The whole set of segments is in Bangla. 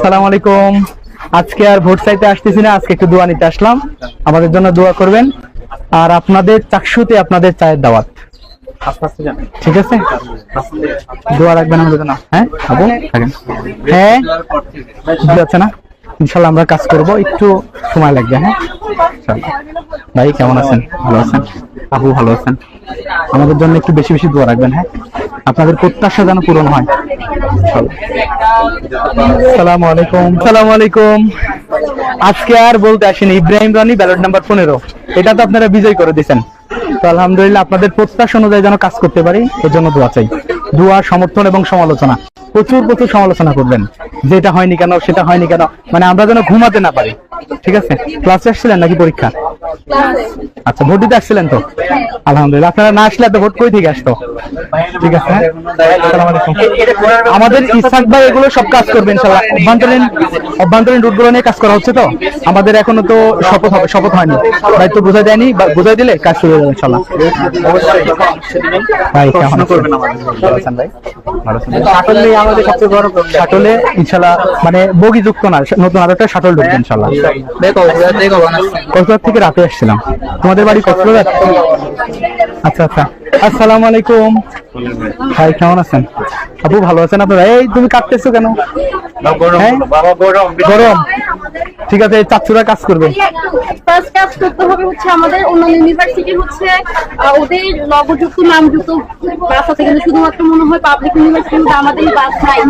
আসসালামু আলাইকুম। আজকে আর ভোট চাইতে আসতেছি না, আজকে একটু দোয়া নিতে আসলাম। আমাদের জন্য দোয়া করবেন। আর আপনাদের চাকসুতে আপনাদের চায়ের দাওয়াত। ঠিক আছে? দোয়া রাখবেন আমাদের জন্য। হ্যাঁ খাব থাকেন। হ্যাঁ? বুঝতে না? ইনশাল্লাহ আমরা কাজ করব। একটু সময় লাগবে হ্যাঁ? ভাই, কেমন আছেন? ভালো আছেন? আপু ভালো আছেন? আমাদের জন্য একটু বেশি বেশি দোয়া রাখবেন হ্যাঁ? আপনাদের প্রত্যাশা যেন পূরণ হয়। সালাম আলাইকুম। সালাম আলাইকুম। আজকে আর বলতে আসেনি ইব্রাহিম রানি ব্যালট নাম্বার পনেরো। এটা তো আপনারা বিজয় করে দিয়েছেন। তো আলহামদুলিল্লাহ আপনাদের প্রত্যাশা অনুযায়ী যেন কাজ করতে পারি এর জন্য দোয়া চাই। দোয়া সমর্থন এবং সমালোচনা। প্রচুর প্রচুর সমালোচনা করবেন। যেটা হয়নি কেন সেটা হয়নি কেন মানে আমরা যেন ঘুমাতে না পারি। ঠিক আছে? ক্লাসে আসছিলেন নাকি পরীক্ষা? আচ্ছা ভোট দিতে আসছিলেন তো? আলহামদুলিল্লাহ। আপনারা না আসলে এত ভোট কই থেকে আসতো? ঠিক আছে হ্যাঁ? আমাদের ইসাক ভাই এগুলো সব কাজ করবে ইনশাল্লাহ অভ্যন্তরীণ অভ্যন্তরীণ রুটগুলো নিয়ে কাজ করা হচ্ছে তো? আমাদের এখনও তো শপথ হবে শপথ হয়নি। দায়িত্ব বোঝা দেয়নি বা বোঝাই দিলে কাজ শুরু হয়ে যাবে ইনশাল্লাহ ভাই কেমন করবেন ভাই শাটল আমাদের সবচেয়ে বড় শাটলে ইনশাল্লাহ মানে বগি যুক্ত না নতুন আরও একটা শাটল ঢুকবে ইনশাল্লাহ কক্সবাজার থেকে রাতে আসছিলাম। তোমাদের বাড়ি কক্সবাজার আচ্ছা আচ্ছা। আসসালামু আলাইকুম। ভাই কেমন আছেন? আপু ভালো আছেন আপনারা? এই তুমি কাটতেছো কেন? হ্যাঁ? গরম? ঠিক আছে চাচুরা কাজ করবে। ফার্স্ট কাজ করতে হবে হচ্ছে আমাদের অন্যান্য ইউনিভার্সিটি হচ্ছে ওদের লগযুক্ত নামযুক্ত বাস আছে। কিন্তু শুধুমাত্র মনে হয় পাবলিক ইউনিভার্সিটির মধ্যে আমাদের বাস নাই।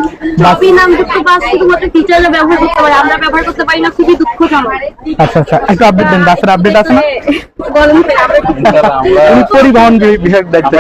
সবই নামযুক্ত বাস শুধুমাত্র টিচাররা ব্যবহার করতে পারে। আমরা ব্যবহার করতে পারি না খুবই দুঃখজনক। আচ্ছা আচ্ছা একটু আপডেট দেন বাসের আপডেট আছে না? পরিবহন বিষয়ক দায়িত্ব।